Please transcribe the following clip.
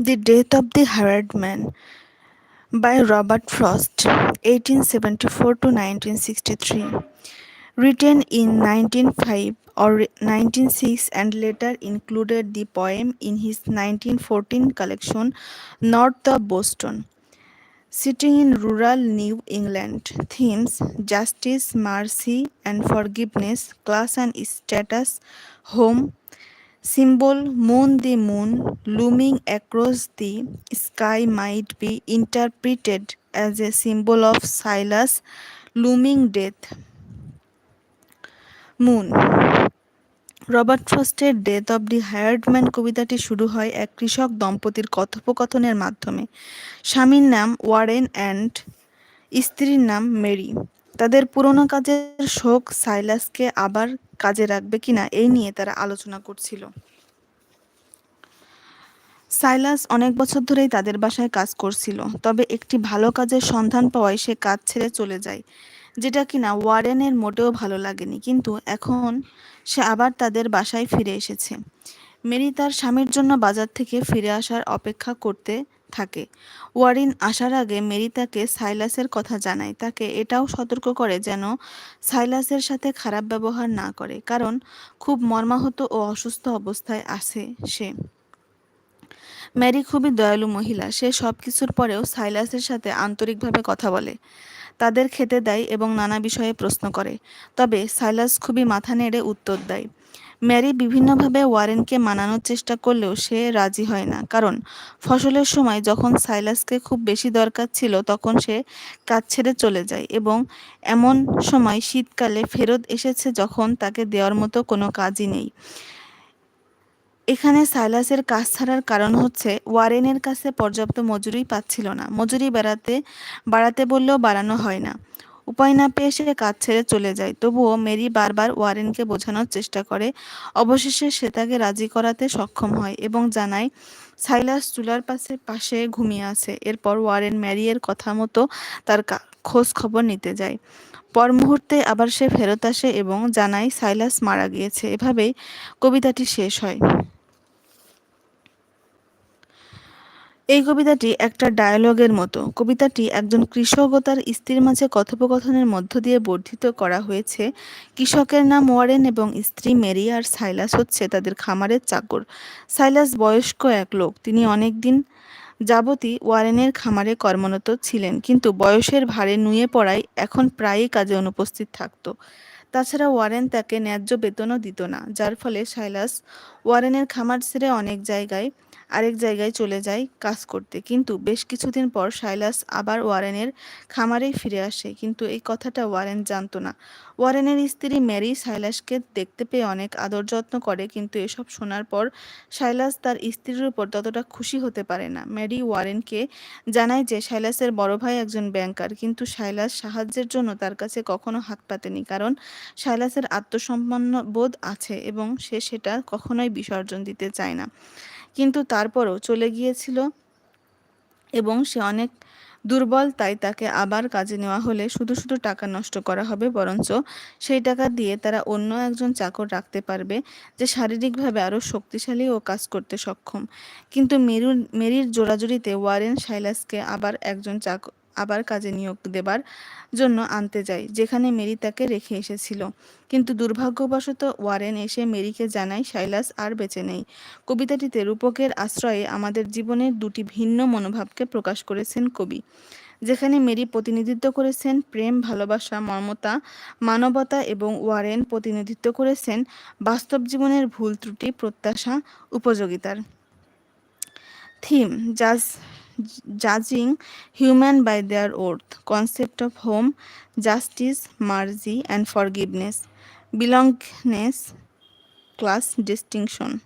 The Death of the Hired Man by Robert Frost, 1874 to 1963. Written in 1905 or 1906 and later included the poem in his 1914 collection North of Boston. Sitting in rural New England, themes justice, mercy, and forgiveness, class and status, home, symbol, moon, the moon, looming across the sky might be interpreted as a symbol of Silas looming death. মুন Robert ফ্রস্টের death of the hired man কবিতাটি শুরু হয় এক কৃষক দম্পতির কথোপকথনের মাধ্যমে। স্বামীর নাম ওয়ারেন অ্যান্ড স্ত্রীর নাম মেরি। তাদের পুরনো কাজের শোক সাইলাসকে আবার কাজে রাখবে কিনা এই নিয়ে তারা আলোচনা করছিল। সাইলাস অনেক বছর ধরেই তাদের বাসায় কাজ করছিল, তবে একটি ভালো কাজের সন্ধান পাওয়ায় সে কাজ ছেড়ে চলে যায়, যেটা কিনা ওয়ারেনের মোটেও ভালো লাগেনি। কিন্তু এখন সে আবার তাদের বাসায় ফিরে এসেছে। মেরি তার স্বামীর জন্য বাজার থেকে ফিরে আসার অপেক্ষা করতে থাকে। ওয়ারিন আসার আগে মেরি তাকে সাইলাসের কথা জানায়। তাকে এটাও সতর্ক করে যেন সাইলাসের সাথে খারাপ ব্যবহার না করে, কারণ খুব মর্মাহত ও অসুস্থ অবস্থায় আছে সে। ম্যারি খুবই দয়ালু মহিলা। সে সব কিছুর পরেও সাইলাসের সাথে আন্তরিকভাবে কথা বলে। তাদের খেতে দেয় এবং নানা বিষয়ে প্রশ্ন করে। তবে সাইলাস খুবই মাথা নেড়ে উত্তর দেয়। ম্যারি বিভিন্নভাবে ওয়ারেনকে মানানোর চেষ্টা করলেও সে রাজি হয় না। কারণ ফসলের সময় যখন সাইলাসকে খুব বেশি দরকার ছিল তখন সে কাজ ছেড়ে চলে যায় এবং এমন সময় শীতকালে ফেরত এসেছে যখন তাকে দেওয়ার মতো কোনো কাজই নেই। এখানে সাইলাসের কাজ ছাড়ার কারণ হচ্ছে ওয়ারেনের কাছে পর্যাপ্ত মজুরি পাচ্ছিল না। মজুরি বাড়াতে বাড়াতে বললেও বাড়ানো হয় না। উপায় না পেয়ে সে কাজ ছেড়ে চলে যায়। তবুও মেরি বারবার ওয়ারেনকে বোঝানোর চেষ্টা করে। অবশেষে সে তাকে রাজি করাতে সক্ষম হয় এবং জানায়, সাইলাস চুলার পাশে পাশে ঘুমিয়ে আছে। এরপর ওয়ারেন ম্যারিয়ের কথা মতো তার খোঁজ খবর নিতে যায়। পর মুহূর্তে আবার সে ফেরত আসে এবং জানায়, সাইলাস মারা গিয়েছে। এভাবেই কবিতাটি শেষ হয়। এই কবিতাটি একটা ডায়ালগের মতো। কবিতাটি একজন কৃষক ও তার স্ত্রীর মাঝে কথোপকথনের মধ্য দিয়ে বর্ধিত করা হয়েছে। কৃষকের নাম ওয়ারেন এবং স্ত্রী মেরি আর সাইলাস হচ্ছে তাদের খামারের চাকর। সাইলাস বয়স্ক এক লোক। তিনি অনেক দিন যাবতী ওয়ারেনের খামারে কর্মরত ছিলেন, কিন্তু বয়সের ভারে নুয়ে পড়ায় এখন প্রায়ই কাজে অনুপস্থিত থাকত। তাছাড়া ওয়ারেন তাকে ন্যায্য বেতনও দিত না, যার ফলে সাইলাস ওয়ারেনের খামার ছেড়ে অনেক জায়গায়, আরেক জায়গায় চলে যায় কাজ করতে। কিন্তু বেশ কিছুদিন পর সাইলাস আবার ওয়ারেনের খামারেই ফিরে আসে। কিন্তু এই কথাটা ওয়ারেন জানতো না। ওয়ারেনের স্ত্রী ম্যারি সাইলাসকে দেখতে পেয়ে অনেক আদর যত্ন করে, কিন্তু এসব শোনার পর সাইলাস তার স্ত্রীর উপর ততটা খুশি হতে পারে না। ম্যারি ওয়ারেনকে জানায় যে সাইলাসের বড় ভাই একজন ব্যাংকার, কিন্তু সাইলাস সাহায্যের জন্য তার কাছে কখনো হাত পাতেনি। কারণ সাইলাসের আত্মসম্মান বোধ আছে এবং সে সেটা কখনোই বিসর্জন দিতে চায় না। কিন্তু তারপরও চলে গিয়েছিল এবং সে অনেক দুর্বল, তাই তাকে আবার কাজে নেওয়া হলে শুধু শুধু টাকা নষ্ট করা হবে, বরঞ্চ সেই টাকা দিয়ে তারা অন্য একজন চাকর রাখতে পারবে যে শারীরিকভাবে আরও শক্তিশালী ও কাজ করতে সক্ষম। কিন্তু মেরুর মেরির জোড়াজুড়িতে ওয়ারেন সাইলাসকে আবার একজন চাকর আবার কাজে নিয়োগ দেবার জন্য আনতে যায় যেখানে মেরি তাকে রেখে এসেছিল। কিন্তু দুর্ভাগ্যবশত ওয়ারেন এসে মেরিকে জানায়, সাইলাস আর বেঁচে নেই। কবিতাটিতে রূপকের আশ্রয়ে আমাদের জীবনের দুটি ভিন্ন মনোভাবকে প্রকাশ করেছেন কবি, যেখানে মেরি প্রতিনিধিত্ব করেছেন প্রেম, ভালোবাসা মর্মতা মানবতা এবং ওয়ারেন প্রতিনিধিত্ব করেছেন বাস্তব জীবনের ভুল ত্রুটি, প্রত্যাশা, উপযোগিতার। থিম, জাজ judging human by their worth, concept of home, justice, mercy, and forgiveness, belongingness, class distinction.